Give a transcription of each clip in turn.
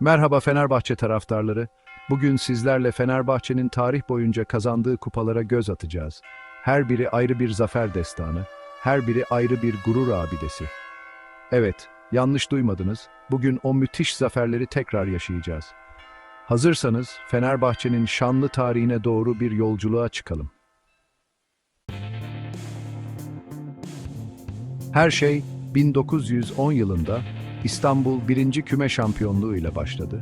Merhaba Fenerbahçe taraftarları. Bugün sizlerle Fenerbahçe'nin tarih boyunca kazandığı kupalara göz atacağız. Her biri ayrı bir zafer destanı, her biri ayrı bir gurur abidesi. Evet, yanlış duymadınız. Bugün o müthiş zaferleri tekrar yaşayacağız. Hazırsanız Fenerbahçe'nin şanlı tarihine doğru bir yolculuğa çıkalım. Her şey 1910 yılında İstanbul 1. Küme Şampiyonluğu ile başladı.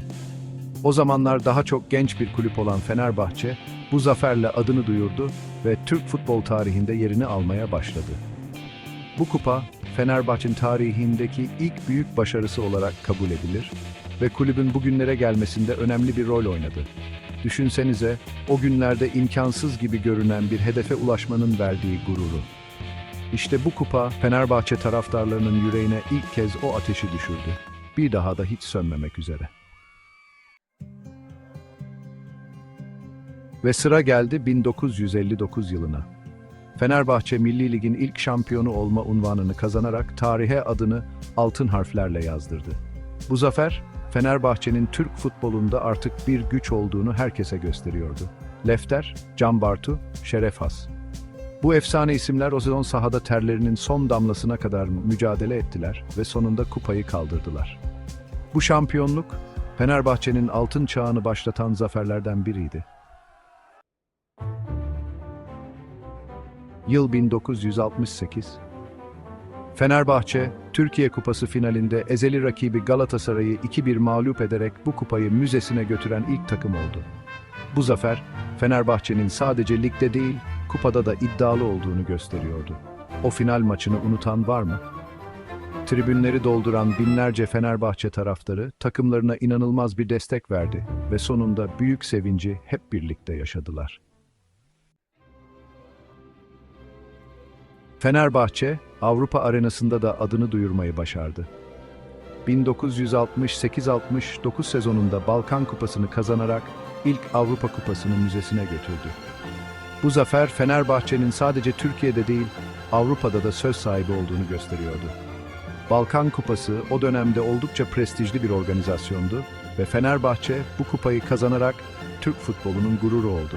O zamanlar daha çok genç bir kulüp olan Fenerbahçe bu zaferle adını duyurdu ve Türk futbol tarihinde yerini almaya başladı. Bu kupa Fenerbahçe'nin tarihindeki ilk büyük başarısı olarak kabul edilir ve kulübün bugünlere gelmesinde önemli bir rol oynadı. Düşünsenize o günlerde imkansız gibi görünen bir hedefe ulaşmanın verdiği gururu. İşte bu kupa Fenerbahçe taraftarlarının yüreğine ilk kez o ateşi düşürdü. Bir daha da hiç sönmemek üzere. Ve sıra geldi 1959 yılına. Fenerbahçe Milli Lig'in ilk şampiyonu olma unvanını kazanarak tarihe adını altın harflerle yazdırdı. Bu zafer, Fenerbahçe'nin Türk futbolunda artık bir güç olduğunu herkese gösteriyordu. Lefter, Can Bartu, Şeref Has. Bu efsane isimler o sezon sahada terlerinin son damlasına kadar mücadele ettiler ve sonunda kupayı kaldırdılar. Bu şampiyonluk, Fenerbahçe'nin altın çağını başlatan zaferlerden biriydi. Yıl 1968. Fenerbahçe, Türkiye Kupası finalinde ezeli rakibi Galatasaray'ı 2-1 mağlup ederek bu kupayı müzesine götüren ilk takım oldu. Bu zafer, Fenerbahçe'nin sadece ligde değil, kupada da iddialı olduğunu gösteriyordu. O final maçını unutan var mı? Tribünleri dolduran binlerce Fenerbahçe taraftarı takımlarına inanılmaz bir destek verdi ve sonunda büyük sevinci hep birlikte yaşadılar. Fenerbahçe, Avrupa arenasında da adını duyurmayı başardı. 1968-69 sezonunda Balkan Kupası'nı kazanarak ilk Avrupa Kupası'nı müzesine götürdü. Bu zafer Fenerbahçe'nin sadece Türkiye'de değil, Avrupa'da da söz sahibi olduğunu gösteriyordu. Balkan Kupası o dönemde oldukça prestijli bir organizasyondu ve Fenerbahçe bu kupayı kazanarak Türk futbolunun gururu oldu.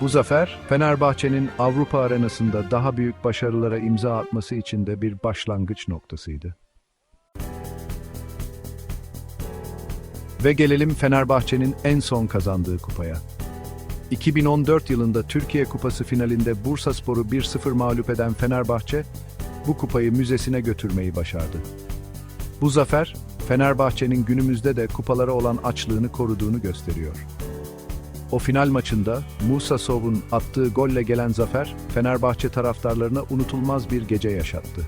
Bu zafer, Fenerbahçe'nin Avrupa arenasında daha büyük başarılara imza atması için de bir başlangıç noktasıydı. Ve gelelim Fenerbahçe'nin en son kazandığı kupaya. 2014 yılında Türkiye Kupası finalinde Bursaspor'u 1-0 mağlup eden Fenerbahçe, bu kupayı müzesine götürmeyi başardı. Bu zafer, Fenerbahçe'nin günümüzde de kupalara olan açlığını koruduğunu gösteriyor. O final maçında Musa Sov'un attığı golle gelen zafer, Fenerbahçe taraftarlarına unutulmaz bir gece yaşattı.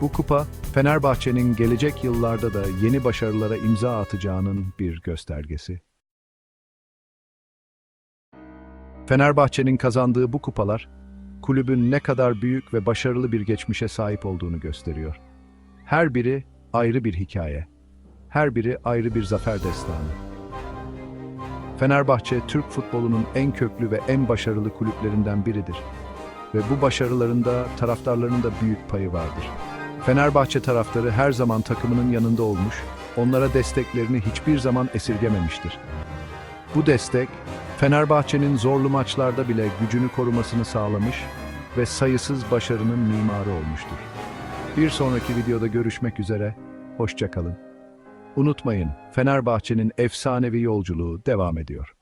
Bu kupa, Fenerbahçe'nin gelecek yıllarda da yeni başarılara imza atacağının bir göstergesi. Fenerbahçe'nin kazandığı bu kupalar, kulübün ne kadar büyük ve başarılı bir geçmişe sahip olduğunu gösteriyor. Her biri ayrı bir hikaye, her biri ayrı bir zafer destanı. Fenerbahçe, Türk futbolunun en köklü ve en başarılı kulüplerinden biridir. Ve bu başarılarında taraftarlarının da büyük payı vardır. Fenerbahçe taraftarı her zaman takımının yanında olmuş, onlara desteklerini hiçbir zaman esirgememiştir. Bu destek, Fenerbahçe'nin zorlu maçlarda bile gücünü korumasını sağlamış ve sayısız başarının mimarı olmuştur. Bir sonraki videoda görüşmek üzere, hoşça kalın. Unutmayın, Fenerbahçe'nin efsanevi yolculuğu devam ediyor.